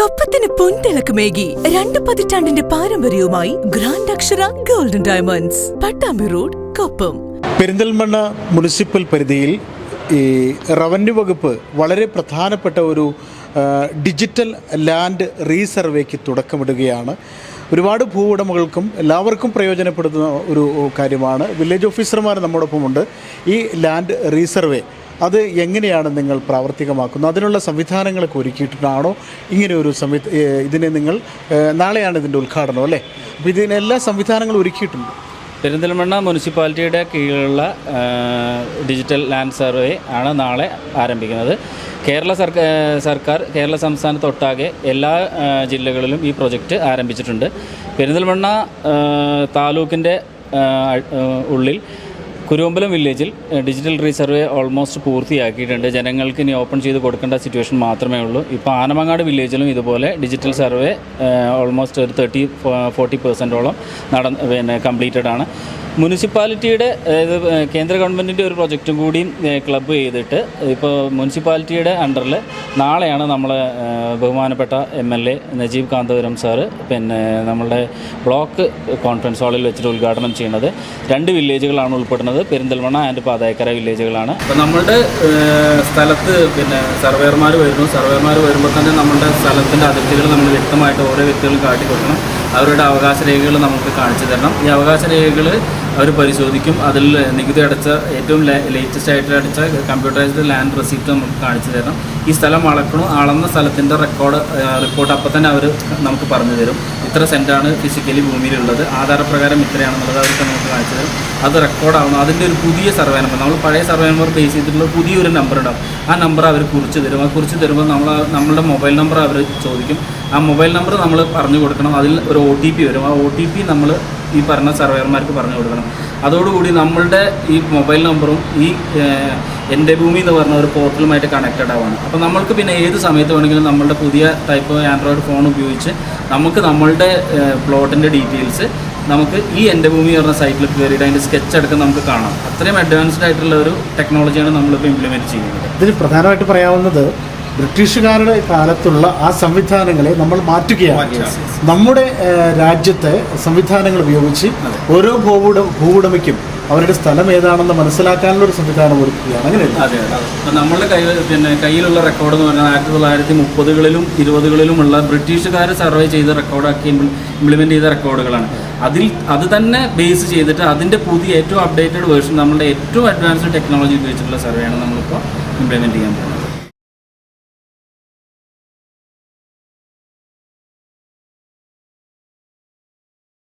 കൊപ്പത്തിന് പൊൻതിളക്കമേകി രണ്ട് പതിറ്റാണ്ടിന്റെ പാരമ്പര്യവുമായി grand Akshara golden diamonds Pattambi road Koppam. Perinthalmanna municipal പരിധിയിൽ ഈ റവന്യൂ വകുപ്പ് വളരെ പ്രധാനപ്പെട്ട ഒരു ഡിജിറ്റൽ ലാൻഡ് റീസർവേക്ക് തുടക്കമിടുകയാണ്. ഒരുപാട് ഭൂവുടമകൾക്കും എല്ലാവർക്കും പ്രയോജനപ്പെടുന്ന ഒരു കാര്യമാണ്. വില്ലേജ് ഓഫീസർമാർ നമ്മോടൊപ്പമുണ്ട്. ഈ ലാൻഡ് റീസർവേ അത് എങ്ങനെയാണ് നിങ്ങൾ പ്രാവർത്തികമാക്കുന്നത്? അതിനുള്ള സംവിധാനങ്ങളൊക്കെ ഒരുക്കിയിട്ടാണോ ഇങ്ങനെ ഒരു സംവി ഇതിനെ നിങ്ങൾ നാളെയാണ് ഇതിന്റെ ഉദ്ഘാടനം അല്ലേ? അപ്പോൾ ഇതിന് എല്ലാ സംവിധാനങ്ങളും ഒരുക്കിയിട്ടുണ്ട്. പെരിന്തൽമണ്ണ മുനിസിപ്പാലിറ്റിയുടെ കീഴിലുള്ള ഡിജിറ്റൽ ലാൻഡ് സർവേ ആണ് നാളെ ആരംഭിക്കുന്നത്. കേരള സർക്കാർ സർക്കാർ കേരള സംസ്ഥാനത്തൊട്ടാകെ എല്ലാ ജില്ലകളിലും ഈ പ്രൊജക്റ്റ് ആരംഭിച്ചിട്ടുണ്ട്. പെരിന്തൽമണ്ണ താലൂക്കിന്റെ ഉള്ളിൽ കുരുവമ്പലം വില്ലേജിൽ ഡിജിറ്റൽ റീസർവേ ഓൾമോസ്റ്റ് പൂർത്തിയാക്കിയിട്ടുണ്ട്. ജനങ്ങൾക്ക് ഇനി ഓപ്പൺ ചെയ്ത് കൊടുക്കേണ്ട സിറ്റുവേഷൻ മാത്രമേ ഉള്ളൂ. ഇപ്പോൾ ആനമങ്ങാട് വില്ലേജിലും ഇതുപോലെ ഡിജിറ്റൽ സർവേ ഓൾമോസ്റ്റ് ഒരു തേർട്ടി ഫോർട്ടി പെർസെന്റോളം നട പിന്നെ കംപ്ലീറ്റഡ് ആണ്. മുനിസിപ്പാലിറ്റിയുടെ അതായത് കേന്ദ്ര ഗവൺമെന്റിന്റെ ഒരു പ്രൊജക്റ്റും കൂടിയും ക്ലബ്ബ് ചെയ്തിട്ട് ഇപ്പോൾ മുനിസിപ്പാലിറ്റിയുടെ അണ്ടറിൽ നാളെയാണ് നമ്മളെ ബഹുമാനപ്പെട്ട M L A Najeeb Kanthapuram sir പിന്നെ നമ്മളുടെ ബ്ലോക്ക് കോൺഫറൻസ് ഹാളിൽ വെച്ചിട്ട് ഉദ്ഘാടനം ചെയ്യുന്നത്. രണ്ട് വില്ലേജുകളാണ് ഉൾപ്പെടുന്നത്. പെരിന്തൽമണ്ണ ആൻഡ് പാതായക്കര വില്ലേജുകളാണ്. അപ്പോൾ നമ്മളുടെ സ്ഥലത്ത് പിന്നെ സർവേയർമാർ വരുന്നു. സർവേയർമാർ വരുമ്പോൾ തന്നെ നമ്മുടെ സ്ഥലത്തിന്റെ അതിർത്തികൾ നമ്മൾ വ്യക്തമായിട്ട് ഓരോ വ്യക്തികളും കാട്ടിക്കൊടുക്കണം. അവരുടെ അവകാശ രേഖകൾ നമുക്ക് കാണിച്ചു തരണം. ഈ അവകാശ രേഖകൾ അവർ പരിശോധിക്കും. അതിൽ നികുതി അടച്ച ഏറ്റവും ലേറ്റസ്റ്റ് ആയിട്ട് അടച്ച കമ്പ്യൂട്ടറൈസ്ഡ് ലാൻഡ് റെസിപ്റ്റ് നമുക്ക് കാണിച്ചു തരണം. ഈ സ്ഥലം അളക്കണം അളന്ന സ്ഥലത്തിന്റെ റെക്കോർഡ് റിപ്പോർട്ട് അപ്പം തന്നെ അവർ നമുക്ക് പറഞ്ഞു തരും. ഇത്ര സെന്റാണ് ഫിസിക്കലി ഭൂമിയിലുള്ളത്? ആധാരപ്രകാരം ഇത്രയാണെന്നുള്ളത് അവർക്ക് നമുക്ക് കാണിച്ചു തരും. അത് റെക്കോർഡാവണം അതിന്റെ ഒരു പുതിയ സർവേ നമ്പർ നമ്മൾ പഴയ സർവേ നമ്പർ ബേസ് ചെയ്തിട്ടുള്ള പുതിയൊരു നമ്പർ ഉണ്ടാവും. ആ നമ്പർ അവർ കുറിച്ച് തരും. ആ കുറിച്ച് തരുമ്പോൾ നമ്മൾ നമ്മളുടെ മൊബൈൽ നമ്പർ അവർ ചോദിക്കും. ആ മൊബൈൽ നമ്പർ നമ്മൾ പറഞ്ഞു കൊടുക്കണം. അതിൽ ഒരു ഒ ടി പി വരും. ആ ഒ ടി പി നമ്മൾ ഈ പറഞ്ഞ സർവേയർമാർക്ക് പറഞ്ഞു കൊടുക്കണം. അതോടുകൂടി നമ്മളുടെ ഈ മൊബൈൽ നമ്പറും ഈ എന്റെ ഭൂമി എന്ന് പറഞ്ഞ ഒരു പോർട്ടലുമായിട്ട് കണക്റ്റഡ് ആവാണ്. അപ്പോൾ നമ്മൾക്ക് പിന്നെ ഏത് സമയത്ത് വേണമെങ്കിലും നമ്മളുടെ പുതിയ ടൈപ്പ് ആൻഡ്രോയിഡ് ഫോൺ ഉപയോഗിച്ച് നമുക്ക് നമ്മളുടെ പ്ലോട്ടിന്റെ ഡീറ്റെയിൽസ് നമുക്ക് ഈ എന്റെ ഭൂമി പറഞ്ഞ സൈറ്റിൽ കയറിയിട്ട് അതിന്റെ സ്കെച്ച് അടക്കം നമുക്ക് കാണാം. അത്രയും അഡ്വാൻസ്ഡ് ആയിട്ടുള്ള ഒരു ടെക്നോളജിയാണ് നമ്മളിപ്പോൾ ഇംപ്ലിമെന്റ് ചെയ്യുന്നത്. ഇതിൽ പ്രധാനമായിട്ട് പറയാവുന്നത് ബ്രിട്ടീഷുകാരുടെ കാലത്തുള്ള ആ സംവിധാനങ്ങളെ നമ്മൾ മാറ്റുകയാണ്. നമ്മുടെ രാജ്യത്തെ സംവിധാനങ്ങൾ ഉപയോഗിച്ച് ഓരോ ഭൂവുട ഭൂവുടമയ്ക്കും അവരുടെ സ്ഥലം ഏതാണെന്ന് മനസ്സിലാക്കാനുള്ള ഒരു സംവിധാനം ഒരുക്കുകയാണ്. അങ്ങനെയല്ല? അതെ അതെ. നമ്മളുടെ കയ്യിൽ പിന്നെ കയ്യിലുള്ള റെക്കോർഡ് എന്ന് പറഞ്ഞാൽ ആയിരത്തി തൊള്ളായിരത്തി മുപ്പതുകളിലും ഇരുപതുകളിലുമുള്ള ബ്രിട്ടീഷുകാർ സർവേ ചെയ്ത റെക്കോർഡാക്കി ഇംപ്ലിമെന്റ് ചെയ്ത റെക്കോർഡുകളാണ് അതിൽ അത് തന്നെ ബേസ് ചെയ്തിട്ട് അതിന്റെ പുതിയ ഏറ്റവും അപ്ഡേറ്റഡ് വേർഷൻ നമ്മളുടെ ഏറ്റവും അഡ്വാൻസ്ഡ് ടെക്നോളജി ഉപയോഗിച്ചിട്ടുള്ള സർവേയാണ് നമ്മളിപ്പോൾ ഇംപ്ലിമെന്റ് ചെയ്യാൻ പോകുന്നത്.